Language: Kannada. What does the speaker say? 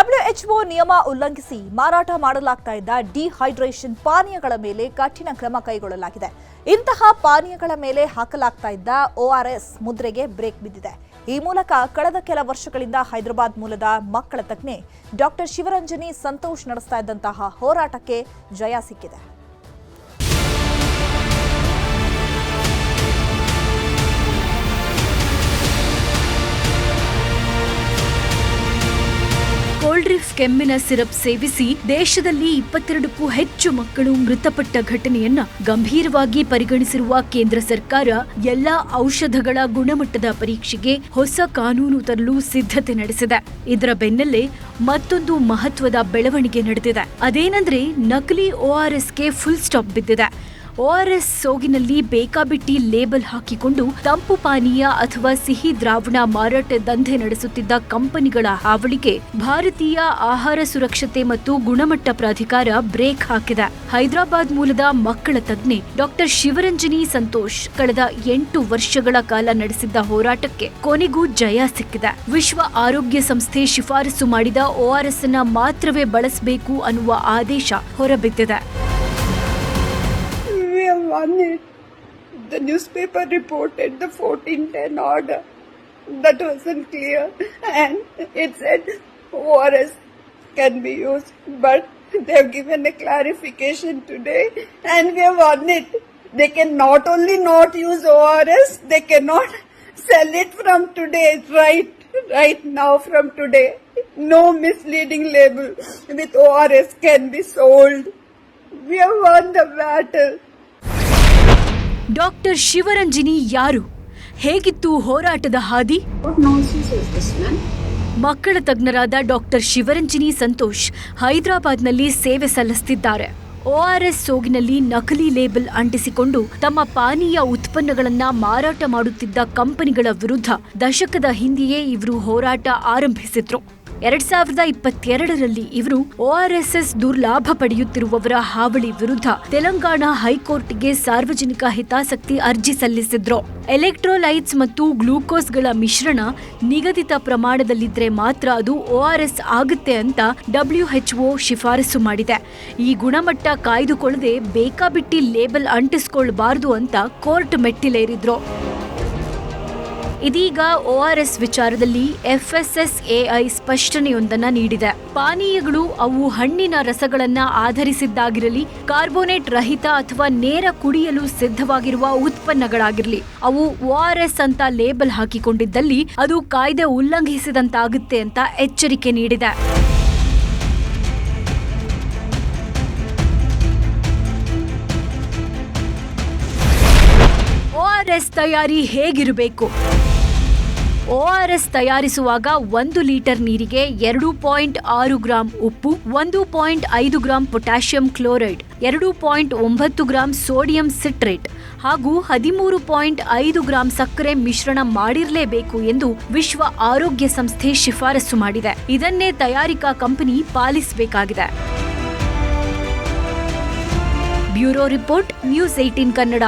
ಡಬ್ಲ್ಯೂಎಚ್ಒ ನಿಯಮ ಉಲ್ಲಂಘಿಸಿ ಮಾರಾಟ ಮಾಡಲಾಗ್ತಾ ಇದ್ದ ಡಿಹೈಡ್ರೇಷನ್ ಪಾನೀಯಗಳ ಮೇಲೆ ಕಠಿಣ ಕ್ರಮ ಕೈಗೊಳ್ಳಲಾಗಿದೆ. ಇಂತಹ ಪಾನೀಯಗಳ ಮೇಲೆ ಹಾಕಲಾಗ್ತಾ ಇದ್ದ ಓಆರ್ಎಸ್ ಮುದ್ರೆಗೆ ಬ್ರೇಕ್ ಬಿದ್ದಿದೆ. ಈ ಮೂಲಕ ಕಳೆದ ಕೆಲ ವರ್ಷಗಳಿಂದ ಹೈದರಾಬಾದ್ ಮೂಲದ ಮಕ್ಕಳ ತಜ್ಞೆ ಡಾಕ್ಟರ್ ಶಿವರಂಜನಿ ಸಂತೋಷ್ ನಡೆಸ್ತಾ ಇದ್ದಂತಹ ಹೋರಾಟಕ್ಕೆ ಜಯ ಸಿಕ್ಕಿದೆ. ಕೋಲ್ಡ್ ಕೆಮ್ಮಿನ ಸಿರಪ್ ಸೇವಿಸಿ ದೇಶದಲ್ಲಿ ಇಪ್ಪತ್ತೆರಡಕ್ಕೂ ಹೆಚ್ಚು ಮಕ್ಕಳು ಮೃತಪಟ್ಟ ಘಟನೆಯನ್ನ ಗಂಭೀರವಾಗಿ ಪರಿಗಣಿಸಿರುವ ಕೇಂದ್ರ ಸರ್ಕಾರ ಎಲ್ಲಾ ಔಷಧಗಳ ಗುಣಮಟ್ಟದ ಪರೀಕ್ಷೆಗೆ ಹೊಸ ಕಾನೂನು ತರಲು ಸಿದ್ಧತೆ ನಡೆಸಿದೆ. ಇದರ ಬೆನ್ನಲ್ಲೇ ಮತ್ತೊಂದು ಮಹತ್ವದ ಬೆಳವಣಿಗೆ ನಡೆದಿದೆ. ಅದೇನಂದ್ರೆ ನಕಲಿ ಓಆರ್ಎಸ್ಗೆ ಫುಲ್ ಸ್ಟಾಪ್ ಬಿದ್ದಿದೆ. ಓಆರ್ಎಸ್ ಸೋಗಿನಲ್ಲಿ ಬೇಕಾಬಿಟ್ಟಿ ಲೇಬಲ್ ಹಾಕಿಕೊಂಡು ತಂಪು ಪಾನೀಯ ಅಥವಾ ಸಿಹಿ ದ್ರಾವಣ ಮಾರಾಟ ದಂಧೆ ನಡೆಸುತ್ತಿದ್ದ ಕಂಪನಿಗಳ ಹಾವಳಿಗೆ ಭಾರತೀಯ ಆಹಾರ ಸುರಕ್ಷತೆ ಮತ್ತು ಗುಣಮಟ್ಟ ಪ್ರಾಧಿಕಾರ ಬ್ರೇಕ್ ಹಾಕಿದೆ. ಹೈದರಾಬಾದ್ ಮೂಲದ ಮಕ್ಕಳ ತಜ್ಞೆ ಡಾಕ್ಟರ್ ಶಿವರಂಜನಿ ಸಂತೋಷ್ ಕಳೆದ ಎಂಟು ವರ್ಷಗಳ ಕಾಲ ನಡೆಸಿದ್ದ ಹೋರಾಟಕ್ಕೆ ಕೊನೆಗೂ ಜಯ ಸಿಕ್ಕಿದೆ. ವಿಶ್ವ ಆರೋಗ್ಯ ಸಂಸ್ಥೆ ಶಿಫಾರಸು ಮಾಡಿದ ಓಆರ್ಎಸ್ ಅನ್ನ ಮಾತ್ರವೇ ಬಳಸಬೇಕು ಅನ್ನುವ ಆದೇಶ ಹೊರಬಿದ್ದಿದೆ. It. The newspaper reported the 1410 order. That wasn't clear. And it said ORS can be used. But they have given a clarification today and we have won it. They can not only not use ORS, they cannot sell it from today, right, right now from today. No misleading label with ORS can be sold. We have won the battle. Doctor Shivaranjini ಯಾರು? ಹೇಗಿತ್ತು ಹೋರಾಟದ ಹಾದಿ? ಮಕ್ಕಳ ತಜ್ಞರಾದ ಡಾಕ್ಟರ್ ಶಿವರಂಜಿನಿ ಸಂತೋಷ್ ಹೈದರಾಬಾದ್ನಲ್ಲಿ ಸೇವೆ ಸಲ್ಲಿಸುತ್ತಿದ್ದಾರೆ ಓಆರ್ಎಸ್ ಸೋಗಿನಲ್ಲಿ ನಕಲಿ ಲೇಬಲ್ ಅಂಟಿಸಿಕೊಂಡು ತಮ್ಮ ಪಾನೀಯ ಉತ್ಪನ್ನಗಳನ್ನ ಮಾರಾಟ ಮಾಡುತ್ತಿದ್ದ ಕಂಪನಿಗಳ ವಿರುದ್ಧ ದಶಕದ ಹಿಂದೆಯೇ ಇವರು ಹೋರಾಟ ಆರಂಭಿಸಿದ್ರು. ಎರಡ್ ಸಾವಿರದ ಇಪ್ಪತ್ತೆರಡರಲ್ಲಿ ಇವರು ಓಆರ್ಎಸ್ಎಸ್ ದುರ್ಲಾಭ ಪಡೆಯುತ್ತಿರುವವರ ಹಾವಳಿ ವಿರುದ್ಧ ತೆಲಂಗಾಣ ಹೈಕೋರ್ಟ್ಗೆ ಸಾರ್ವಜನಿಕ ಹಿತಾಸಕ್ತಿ ಅರ್ಜಿ ಸಲ್ಲಿಸಿದ್ರು. ಎಲೆಕ್ಟ್ರೋಲೈಟ್ಸ್ ಮತ್ತು ಗ್ಲೂಕೋಸ್ಗಳ ಮಿಶ್ರಣ ನಿಗದಿತ ಪ್ರಮಾಣದಲ್ಲಿದ್ದರೆ ಮಾತ್ರ ಅದು ಓಆರ್ಎಸ್ ಆಗುತ್ತೆ ಅಂತ ಡಬ್ಲ್ಯೂಎಚ್ಒ ಶಿಫಾರಸು ಮಾಡಿದೆ. ಈ ಗುಣಮಟ್ಟ ಕಾಯ್ದುಕೊಳ್ಳದೆ ಬೇಕಾಬಿಟ್ಟಿ ಲೇಬಲ್ ಅಂಟಿಸ್ಕೊಳ್ಬಾರ್ದು ಅಂತ ಕೋರ್ಟ್ ಮೆಟ್ಟಿಲೇರಿದ್ರು. ಇದೀಗ ಓಆರ್ಎಸ್ ವಿಚಾರದಲ್ಲಿ ಎಫ್ಎಸ್ಎಸ್ಎಐ ಸ್ಪಷ್ಟನೆಯೊಂದನ್ನು ನೀಡಿದೆ. ಪಾನೀಯಗಳು ಅವು ಹಣ್ಣಿನ ರಸಗಳನ್ನ ಆಧರಿಸಿದ್ದಾಗಿರಲಿ, ಕಾರ್ಬೋನೇಟ್ ರಹಿತ ಅಥವಾ ನೇರ ಕುಡಿಯಲು ಸಿದ್ಧವಾಗಿರುವ ಉತ್ಪನ್ನಗಳಾಗಿರಲಿ. ಅವು ಓಆರ್ಎಸ್ ಅಂತ ಲೇಬಲ್ ಹಾಕಿಕೊಂಡಿದ್ದಲ್ಲಿ ಅದು ಕಾಯ್ದೆ ಉಲ್ಲಂಘಿಸಿದಂತಾಗುತ್ತೆ ಅಂತ ಎಚ್ಚರಿಕೆ ನೀಡಿದೆ. ತಯಾರಿ ಹೇಗಿರಬೇಕು? ಓಆರ್ಎಸ್ ತಯಾರಿಸುವಾಗ ಒಂದು ಲೀಟರ್ ನೀರಿಗೆ ಎರಡು ಪಾಯಿಂಟ್ ಆರು ಗ್ರಾಂ ಉಪ್ಪು, ಒಂದು ಪಾಯಿಂಟ್ ಐದು ಗ್ರಾಂ ಪೊಟ್ಯಾಷಿಯಂ ಕ್ಲೋರೈಡ್, ಎರಡು ಪಾಯಿಂಟ್ ಒಂಬತ್ತು ಗ್ರಾಂ ಸೋಡಿಯಂ ಸಿಟ್ರೇಟ್ ಹಾಗೂ ಹದಿಮೂರು ಪಾಯಿಂಟ್ ಐದು ಗ್ರಾಂ ಸಕ್ಕರೆ ಮಿಶ್ರಣ ಮಾಡಿರಲೇಬೇಕು ಎಂದು ವಿಶ್ವ ಆರೋಗ್ಯ ಸಂಸ್ಥೆ ಶಿಫಾರಸು ಮಾಡಿದೆ. ಇದನ್ನೇ ತಯಾರಿಕಾ company ಪಾಲಿಸಬೇಕಾಗಿದೆ. Bureau report, news eighteen Kannada.